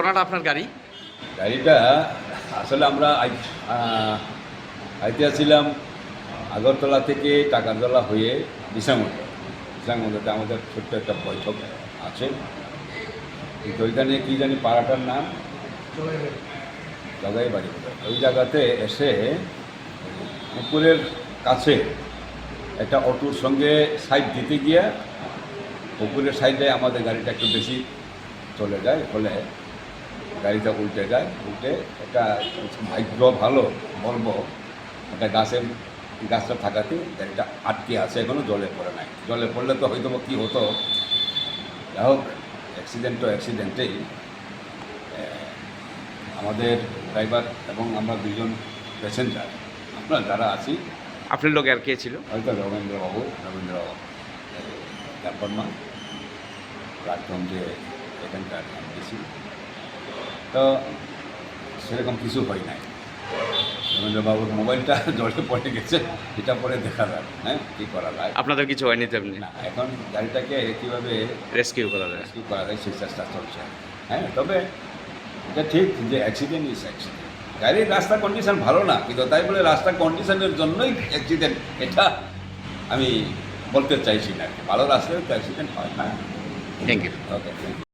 ঘটনাটা আপনার গাড়ি? গাড়িটা আসলে আমরা আই- আইতে আসছিলাম আগরতলা থেকে টাকারতলা হয়ে বিশামন্ডল বিশামন্ডলতে আমাদের ছোট্ট একটা বৈঠক আছে। কিন্তু ওইখানে কী জানি পাড়াটার নাম? জগাই বাড়ি। ওই জায়গাতে এসে পুকুরের কাছে একটা অটোর সঙ্গে সাইড দিতে গিয়ে পুকুরের সাইডে আমাদের গাড়িটা একটু বেশি চলে যায়। ফলে গাড়িটা উল্টে যায় উল্টে একটা ভাগ্য ভালো বলব একটা গাছের গাছটা থাকাতে গাড়িটা আটকে আছে এখনও জলে পড়ে নাই। জলে পড়লে তো হয়তো বা কী হতো? যাই হোক অ্যাক্সিডেন্ট তো অ্যাক্সিডেন্টেই আমাদের ড্রাইভার এবং আমরা দুজন প্যাসেঞ্জার আমরা যারা আছি। আপনার লোক আর কে ছিল? হয়তো রবীন্দ্রবাবু রবীন্দ্র বর্মা প্রাক্তন যে এখানকার এমডিসি তো সেরকম কিছু হয় নাই। রবীন্দ্রবাবুর মোবাইলটা জলে পড়ে গেছে এটা পরে দেখা যায় হ্যাঁ কী করা যায়। আপনাদের কিছু হয়নি তেমনি? না এখন গাড়িটাকে কীভাবে রেস্কিউ করা যায়। রেস্কিউ করা যায় সেই চেষ্টা চলছে। হ্যাঁ তবে এটা ঠিক যে অ্যাক্সিডেন্ট ইজ অ্যাক্সিডেন্ট গাড়ির রাস্তা কন্ডিশন ভালো না কিন্তু তাই বলে রাস্তা কন্ডিশনের জন্যই অ্যাক্সিডেন্ট এটা আমি বলতে চাইছি না। ভালো রাস্তায় তো অ্যাক্সিডেন্ট হয় না। Thank you okay